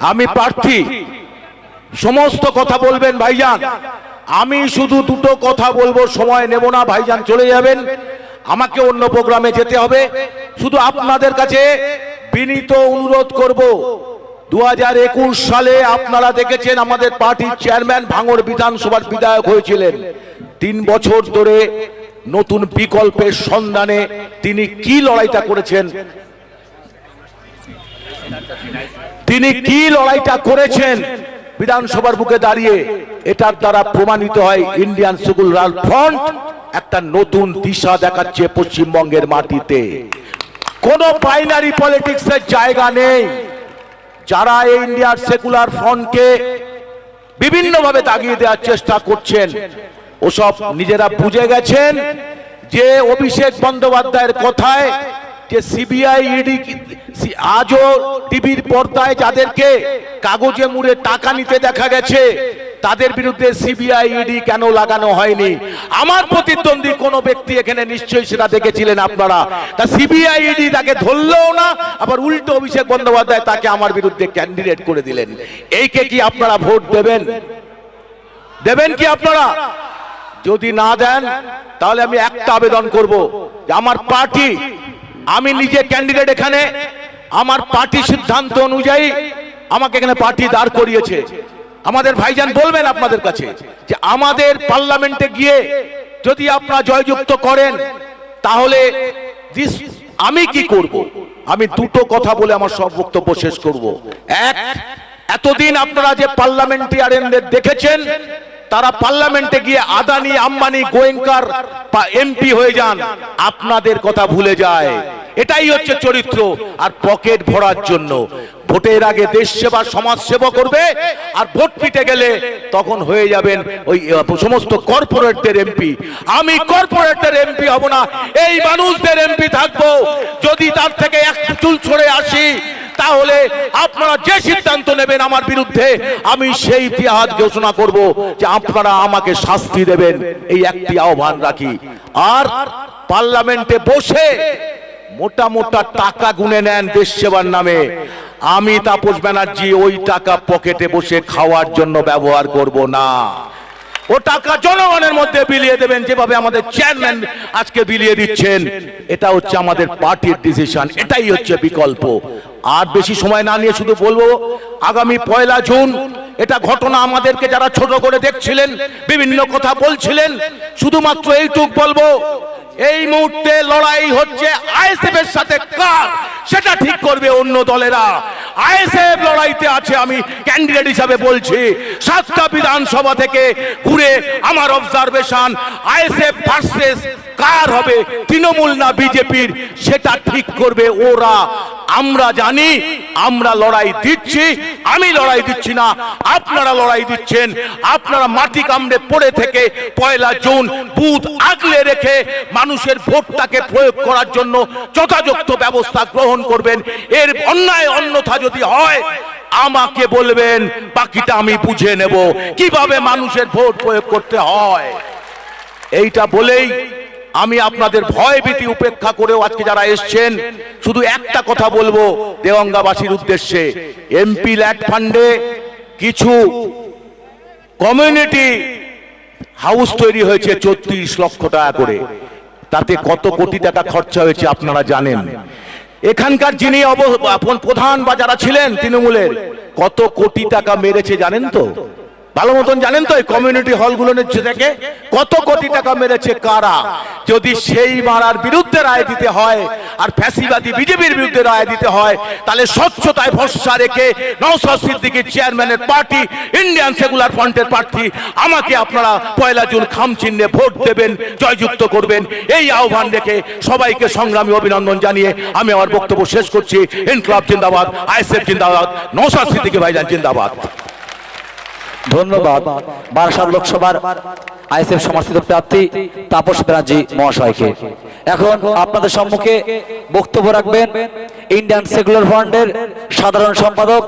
আমি প্রার্থী। সমস্ত কথা বলবেন ভাইজান। আমি শুধু দুটো কথা বলব সময় নেব না ভাইজান চলে যাবেন। আমাকে অন্য প্রোগ্রামে যেতে হবে। শুধু আপনাদের কাছে বিনীত অনুরোধ করব দু হাজার একুশ সালে আপনারা দেখেছেন আমাদের পার্টির চেয়ারম্যান ভাঙড় বিধানসভার বিধায়ক হয়েছিলেন। তিন বছর ধরে নতুন বিকল্পের সন্ধানে তিনি কি লড়াইটা করেছেন? তিনি কি লড়াইটা করেছেন? বিধানসভার বুকে দাঁড়িয়ে এটার দ্বারা প্রমাণিত হয় ইন্ডিয়ান সেকুলার ফ্রন্ট একটা নতুন দিশা দেখাচ্ছে পশ্চিমবঙ্গের মাটিতে। কোন বাইনারি পলিটিক্সের জায়গা নেই। যারা এই ইন্ডিয়ার সেকুলার ফ্রন্টকে বিভিন্নভাবে দাগিয়ে দেওয়ার চেষ্টা করছেন, ওসব নিজেরা বুঝে গেছেন যে অভিষেক বন্দ্যোপাধ্যায়ের কথায় যে সিবিআই ইডি আজও টিভির পর্দায় যাদেরকে কাগজে মুড়ে টাকা নিতে দেখা গেছে, তাদের বিরুদ্ধে সিবিআই ইডি কেন লাগানো হয়নি? আমার প্রতিদ্বন্দ্বী কোন ব্যক্তি এখানে নিশ্চয়ই সেটা দেখেছিলেন আপনারা। তা সিবিআই ইডি তাকে ধরলেও না, আবার উল্টো অভিষেক বন্দ্যোপাধ্যায় তাকে আমার বিরুদ্ধে ক্যান্ডিডেট করে দিলেন। এইকে কি আপনারা ভোট দেবেন? দেবেন কি আপনারা? যদি না দেন, তাহলে আমি একটা আবেদন করব যে আমার পার্টি আমি নিজে ক্যান্ডিডেট এখানে, আমার পার্টি সিদ্ধান্ত অনুযায়ী আমাকে এখানে পার্টি দাঁড় করিয়েছে। আমাদের ভাইজান বলবেন আপনাদের কাছে যে আমাদের পার্লামেন্টে গিয়ে যদি আপনারা জয়যুক্ত করেন, তাহলে আমি কি করব? আমি দুটো কথা বলে আমার সব বক্তব্য শেষ করব। এক, এতদিন আপনারা যে পার্লামেন্টারিয়ানদের দেখেছেন, তারা পার্লামেন্টে গিয়ে আদানি, আম্বানি, গোয়েঙ্কার এমপি হয়ে যান, আপনাদের কথা ভুলে যায়। এটাই হচ্ছে চরিত্র। আর পকেট ভরার জন্য। ভোটের আগে দেশ সেবা সমাজ সেবা করবে, আর ভোট পিটে গেলে তখন হয়ে যাবেন ওই সমস্ত কর্পোরেটদের এমপি। আমি কর্পোরেটদের এমপি হব না, এই মানুষদের এমপি থাকব। যদি তার থেকে এক চুল ছড়ে আসি, তাহলে আপনারা যে সিদ্ধান্ত নেবেন আমার বিরুদ্ধে, আমি সেই ইতিহাস ঘোষণা করব যে আপনারা আমাকে শাস্তি দেবেন। এই একটি আহ্বান রাখি। আর পার্লামেন্টে বসে মোটা মোটা টাকা গুনে নেন দেশ সেবার নামে। আমি তাপস ব্যানার্জি ওই টাকা পকেটে বসে খাওয়ার জন্য ব্যবহার করব না। ও টাকা জনগণের মধ্যে বিলিয়ে দেবেন, যেভাবে আমাদের চেয়ারম্যান আজকে বিলিয়ে দিচ্ছেন। এটা হচ্ছে আমাদের পার্টির ডিসিশন এটাই হচ্ছে বিকল্প। আর বেশি সময় না নিয়ে শুধু বলব, আগামী পয়লা জুন এটা ঘটনা আমাদেরকে যারা ছোট করে দেখছিলেন, বিভিন্ন কথা বলছিলেন, শুধুমাত্র এইটুক বলব, এই মুহূর্তে লড়াই হচ্ছে আইএসএফ এর সাথে কার? সেটা ঠিক করবে অন্য দলেরা। আইএসএফ লড়াইতে আছে আমি ক্যান্ডিডেট হিসাবে বলছি। সাতটা বিধানসভা থেকে ঘুরে আমার অবজারভেশন আইএসএফ ভার্সেস কার হবে, তৃণমূল না বিজেপির, সেটা ঠিক করবে ওরা। আমরা জানি, আমরা লড়াই দিচ্ছি, আমি লড়াই দিচ্ছি না, আপনারা লড়াই দিচ্ছেন। আপনারা মাটি কামড়ে পড়ে থেকে পয়লা জুন বুথ আগলে রেখে মানুষের ভোটটাকে প্রয়োগ করার জন্য যথাযথ ব্যবস্থা গ্রহণ করবেন। এর অন্যায় অন্যথা যদি হয়, আমাকে বলবেন, বাকিটা আমি বুঝে নেব। কীভাবে মানুষের ভোট প্রয়োগ করতে হয়? এইটা বলেই আমি আপনাদের ভয় ভীতি উপেক্ষা করেও আজকে যারা এসছেন, শুধু একটা কথা বলব দেওয়াঙ্গাবাসীর উদ্দেশ্যে। এমপি ল্যাট ফান্ডে কিছু কমিউনিটি হাউস তৈরি হয়েছে চৌত্রিশ লক্ষ টাকা করে। তাতে কত কোটি টাকা খরচা হয়েছে আপনারা জানেন। এখানকার যিনি প্রধান বা যারা ছিলেন তৃণমূলের কত কোটি টাকা মেরেছে জানেন তো? ভালো মতন জানেন তো এই কমিউনিটি হলগুলো নিচ্ছে থেকে কত কোটি টাকা মেরেছে কারা? যদি সেই মারার বিরুদ্ধে রায় দিতে হয় আর ফ্যাসিবাদী বিজেপির বিরুদ্ধে রায় দিতে হয়, তাহলে স্বচ্ছতায় ভরসা রেখে নওশাদ সিদ্দিকীর চেয়ারম্যানের পার্টি ইন্ডিয়ান সেকুলার ফ্রন্টের প্রার্থী আমাকে আপনারা পয়লা জুন খাম চিহ্নে ভোট দেবেন, জয়যুক্ত করবেন। এই আহ্বান রেখে সবাইকে সংগ্রামী অভিনন্দন জানিয়ে আমি আমার বক্তব্য শেষ করছি। ইনকলাব জিন্দাবাদ, আইএসএফ জিন্দাবাদ, নওশাদ সিদ্দিকী ভাইজান জিন্দাবাদ। ধন্যবাদ। বারাসাত লোকসভার আইএসএফ সমর্থিত প্রার্থী তাপস ব্যানার্জি মহাশয়কে। এখন আপনাদের সম্মুখে বক্তব্য রাখবেন ইন্ডিয়ান সেকুলার ফ্রন্টের সাধারণ সম্পাদক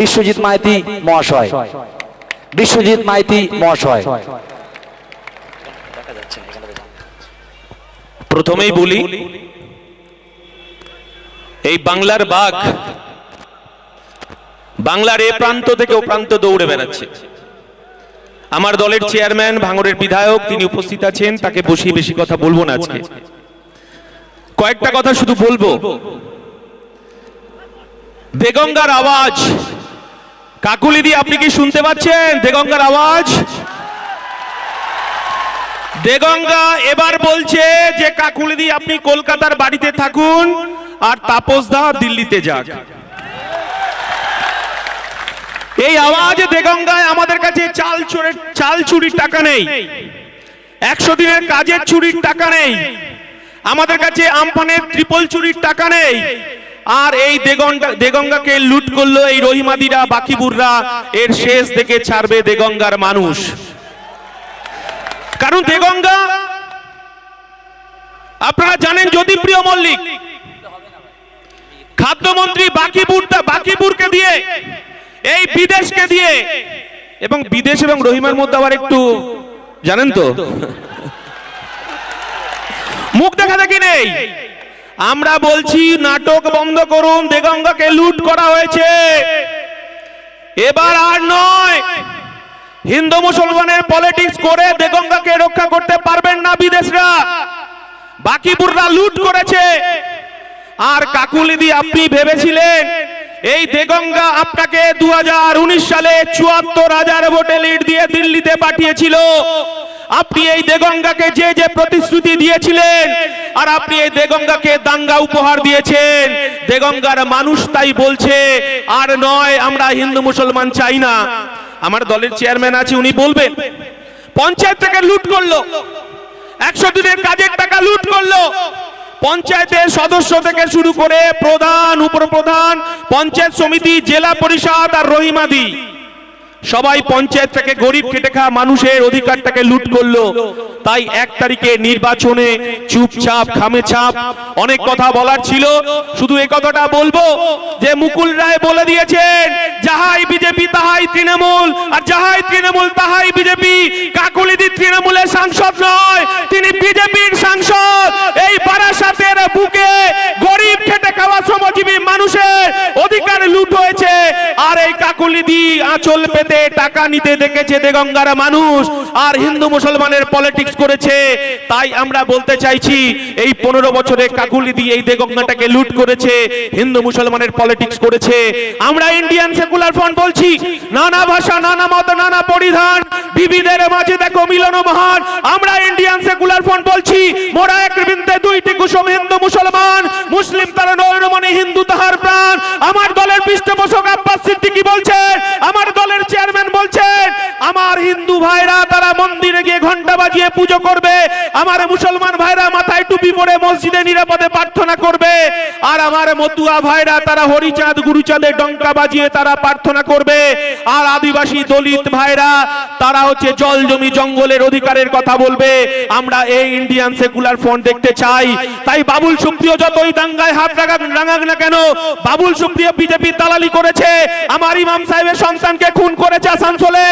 বিশ্বজিৎ মাইতি মহাশয়। বিশ্বজিৎ মাইতি মহাশয়। প্রথমেই বলি, এই বাংলার বাঘ বাংলার এ প্রান্ত থেকে ও প্রান্ত দৌড়ে বেড়াচ্ছে। আমার দলের চেয়ারম্যান, ভাঙড়ের বিধায়ক তিনি উপস্থিত আছেন, তাকে বসিয়ে বেশি কথা বলব না আজকে। কয়েকটা কথা শুধু বলব। দেগঙ্গার আওয়াজ। কাকুলিদি আপনি কি শুনতে পাচ্ছেন? দেগঙ্গার আওয়াজ? দেগঙ্গা এবার বলছে যে কাকুলিদি আপনি কলকাতার বাড়িতে থাকুন আর তাপস দা দিল্লিতে যাক। এই আওয়াজ দেগঙ্গায় আমাদের কাছে চাল চোরের চাল চুরির টাকা নেই। একশো দিনের কাজের চুরির টাকা নেই। আমাদের কাছে আমফানের ত্রিপল চুরির টাকা নেই। আর এই দেগঙ্গা, দেগঙ্গাকে লুট করল এই রহিমাদিরা, বাকিবুররা। এর শেষ দেখে ছাড়বে দেগঙ্গার মানুষ। কারণ দেগঙ্গা, আপনারা জানেন জ্যোতিপ্রিয় মল্লিক, খাদ্যমন্ত্রী বাকিপুর বাকিপুরকে দিয়ে এই বিদেশকে দিয়ে। এবং বিদেশ এবং রহিমার মধ্যে আবার একটু, জানেন তো? মুখ দেখা দেখি নেই। আমরা বলছি, নাটক বন্ধ করুন, দেগঙ্গাকে লুট করা হয়েছে। এবার আর নয়। হিন্দু মুসলমানের পলিটিক্স করে দেগঙ্গাকে রক্ষা করতে পারবেন না বিদেশরা। বাকিপুররা লুট করেছে। আর কাকুলিদি আপনি ভেবেছিলেন এই দেগঙ্গা আপনাকে দু সালে চুয়াত্তর হাজার ভোটে লিড দিয়ে দিল্লিতে পাঠিয়েছিল। আপনি এই দেগঙ্গাকে যে যে প্রতিশ্রুতি দিয়েছিলেন, আর আপনি এই দেগঙ্গাকে দাঙ্গা উপহার দিয়েছেন। দেগঙ্গার মানুষ তাই বলছে, আর নয়, আমরা হিন্দু মুসলমান চাই না। আমার দলের চেয়ারম্যান আছে, উনি বলবেন, পঞ্চায়েত থেকে লুট করল। একশো দিনের কাজের টাকা লুট করল। পঞ্চায়েতের সদস্য থেকে শুরু করে প্রধান, উপপ্রধান পঞ্চায়েত সমিতি, জেলা পরিষদ আর রহিমাদি সবাই পঞ্চায়েত থেকে গরিব খেটে খাওয়া মানুষের অধিকারটাকে লুট করল। তাই এক তারিখে নির্বাচনে চুপচাপ খামে ছাপ অনেক কথা বলার ছিল। শুধু এই কথাটা বলব যে মুকুল রায় বলে দিয়েছেন, যাহাই বিজেপি, তাহাই তৃণমূল। আর যাহাই তৃণমূল, তাহাই বিজেপি, কাকুলিদি তৃণমূলের সাংসদ নয় তিনি বিজেপির সাংসদ এই বারাসাতের বুকে গরিব খেটে খাওয়া শ্রমজীবী মানুষের অধিকার লুট হয়েছে আর দিয়ে আঁচল পেতে টাকা নিতে দেখেছে দেগঙ্গার মানুষ। আর হিন্দু মুসলমানের পলিটিক্স করেছে, তাই আমরা বলতে চাইছি, এই পনেরো বছরে কাকুলিদি এই দেগঙ্গাটাকে লুট করেছে, হিন্দু মুসলমানের পলিটিক্স করেছে। আমরা ইন্ডিয়ান সেকুলার ফ্রন্ট বলছি, নানা ভাষা, নানা মত, নানা পরিধান বিবিধের মাঝে দেখো মিলন মহান। আমরা ইন্ডিয়ান সেকুলার ফ্রন্ট বলছি, মোরা এক বৃন্দে দুইটি কুসুম হিন্দু মুসলমান, মুসলিম তারা নয়নমণি হিন্দু তাহার প্রাণ। আমার দলের পৃষ্ঠপোষক আব্বাস সিদ্দিকী বলছেন, আমার দলের চেয়ারম্যান বলছেন, আমার হিন্দু ভাইরা তারা মন্দিরে গিয়ে ঘণ্টা বাজিয়ে পুজো করবে। আমার মুসলমান ভাইরা মাথায় টুপি পরে মসজিদে নিরাপদে প্রার্থনা করবে। আর আমার মতুয়া ভাইরা, তারা হরিচাঁদ গুরুচাঁদে ডঙ্কা বাজিয়ে তারা প্রার্থনা করবে। আর আদিবাসী দলিত ভাইরা, তারা হচ্ছে জল জমি জঙ্গলের অধিকারের কথা বলবে। আমরা এই ইন্ডিয়ান সেকুলার ফ্রন্ট দেখতে চাই। তাই বাবুল সুপ্রিয় যতই দাঙ্গায় হাত রাগাক, রাঙাক না কেন, বাবুল সুপ্রিয় বিজেপি দালালি করেছে। আমার ইমাম সাহেবের সন্তানকে খুন করেছে আসানসোলে।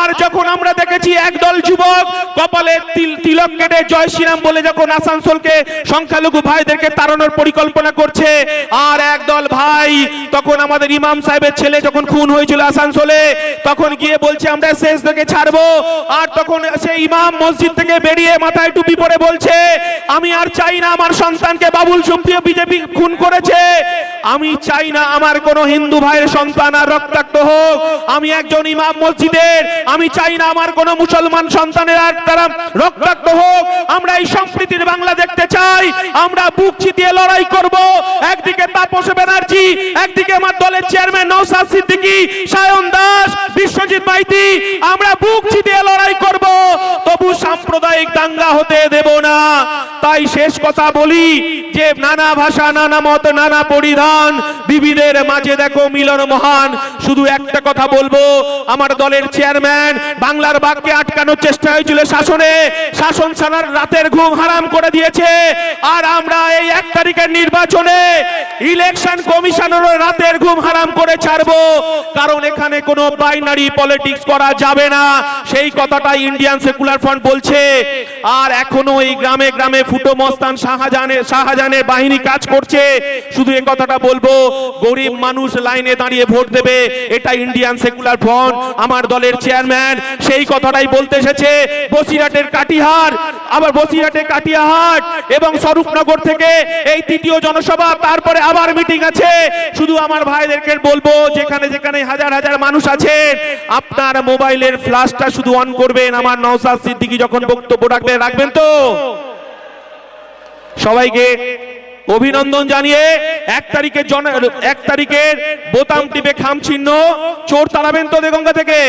আর যখন আমরা দেখেছি একদল যুবক কপালে তিল- তিলক কেটে জয় শ্রীরাম বলে যখন আসানসোলকে সংখ্যালঘু ভাইদেরকে তাড়ানোর পরিকল্পনা করছে, আর একদল ভাই তখন আমাদের ইমাম সাহেবের ছেলে যখন খুন হয়েছিল আসানসোলে, তখন গিয়ে বলছে, আমরা শেষ থেকে ছাড়বো। আর তখন সেই ইমাম মসজিদ থেকে বেরিয়ে মাথায় টুপি পরে বলছে, আমি আর চাই না আমার সন্তানকে বাবুল সুপ্রিয় বিজেপি খুন করেছে। আমি চাই না আমার কোনো হিন্দু ভাইয়ের সন্তান আর রক্তাক্ত হোক। আমি একজন ইমাম মসজিদের। আমি চাই না আমার কোনো মুসলমান সন্তানের সন্তানেরা তারা রক্তাক্ত হোক, আমরা এই সম্প্রীতির বাংলা দেখতে চাই, আমরা বুক চিতিয়ে লড়াই করব। একদিকে তাপস ব্যানার্জি, একদিকে আমার দলের চেয়ারম্যান নৌসাদ সিদ্দিকি, সায়ন দাস, বিশ্বজিৎ মাইতি, আমরা বুক চিতিয়ে লড়াই করব। তবু সাম্প্রদায়িক দাঙ্গা হতে দেব না। তাই শেষ কথা বলি যে নানা ভাষা, নানা মত, নানা পরিধান বিবিধের মাঝে দেখো মিলন মহান। শুধু একটা কথা বলব, আমার দলের চেয়ারম্যান বাংলার বাক্যে আটকানোর চেষ্টা হয়েছিল শাসনে। শাসন ছাড়ার রাতের ঘুম হারাম করে দিয়েছে। আর আমরা এই এক তারিখের নির্বাচনে ইলেকশন কমিশনের রাতের ঘুম হারাম করে ছাড়বো। কারণ এখানে কোনো বাইনারি পলিটিক্স করা যাবে না। সেই কথাটাই ইন্ডিয়ান সেকুলার ফ্রন্ট বলছে। আর এখনও এই গ্রামে গ্রামে ফুটো মস্তান শাহজাহানের শাহজাহানের বাহিনী কাজ করছে। শুধু এ কথাটা বলব, গরিব মানুষ লাইনে দাঁড়িয়ে ভোট দেবে, এটা ইন্ডিয়ান সেকুলার ফ্রন্ট আমার দলের চেয়ারম্যান সেই কথাটাই বলতে এসেছে, বসিরহাটের কাটিহার, আবার বসিরহাটে কাটিয়াহাট এবং স্বরূপনগর থেকে এই তৃতীয় জনসভা, তারপরে আবার মিটিং আছে। শুধু আমার ভাইদেরকে বলব, যেখানে যেখানে হাজার হাজার মানুষ আছেন, আপনার মোবাইলের ফ্ল্যাশটা শুধু অন করবেন। আমার নওসাদ সিদ্দিকী যখন বক্তব্য রাখবে, রাখবেন তো? সবাইকে অভিনন্দন জানিয়ে এক তারিখের জন এক তারিখের বোতাম টিপে খাম চিহ্ন চোর তাড়াবেন তো দেগঙ্গা থেকে।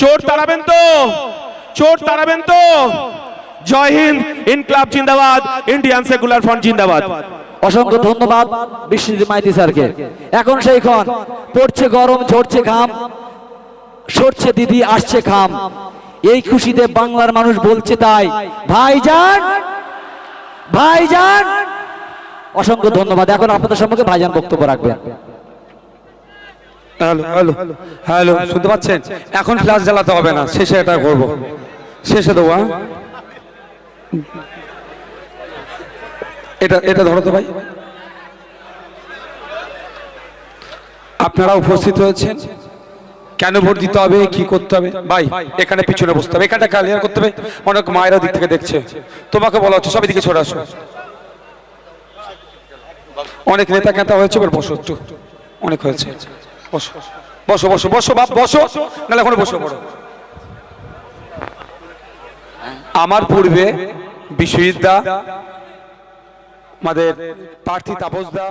চোর তাড়াবেন তো। চোর তাড়াবেন তো। জয় হিন্দ, ইনকলাব জিন্দাবাদ, ইন্ডিয়ান সেকুলার ফ্রন্ট জিন্দাবাদ। অসংখ্য ধন্যবাদ বিশ্বজিৎ মাইতি স্যারকে। এখন সেই ক্ষণ, পড়ছে গরম, ঝরছে ঘাম, সরছে দিদি, আসছে খাম। এই খুশিতে বাংলার মানুষ বলছে তাই, ভাইজান! ভাইজান, অসংখ্য ধন্যবাদ। এখন আপনাদের সম্মুখে ভাইজান বক্তব্য রাখবেন। হ্যালো হ্যালো হ্যালো, শুনতে পাচ্ছেন? এখন ফ্ল্যাশ জ্বালাতে হবে না, শেষে এটা করব। শেষে দেবো? এটা এটা ধরো তো ভাই। আপনারা উপস্থিত হয়েছেন? কেন ভোট দিতে হবে? কি করতে হবে? ভাই, এখানে পিছনে বসতে হবে, এখানটা ক্লিয়ার করতে হবে। অনেক মায়েরা দিক থেকে দেখছে। তোমাকে বলা হচ্ছে সবই দিকে ছড়ে আসো। অনেক নেতা কেতা হয়েছে, এবার বসো একটু। অনেক হয়েছে। বসো। বসো বসো বসো, বাপ, বসো। নাহলে এখন বসো পড়ো। আমার পূর্বে বিশ্বজিৎ দা, আমাদের প্রার্থী তাপস দা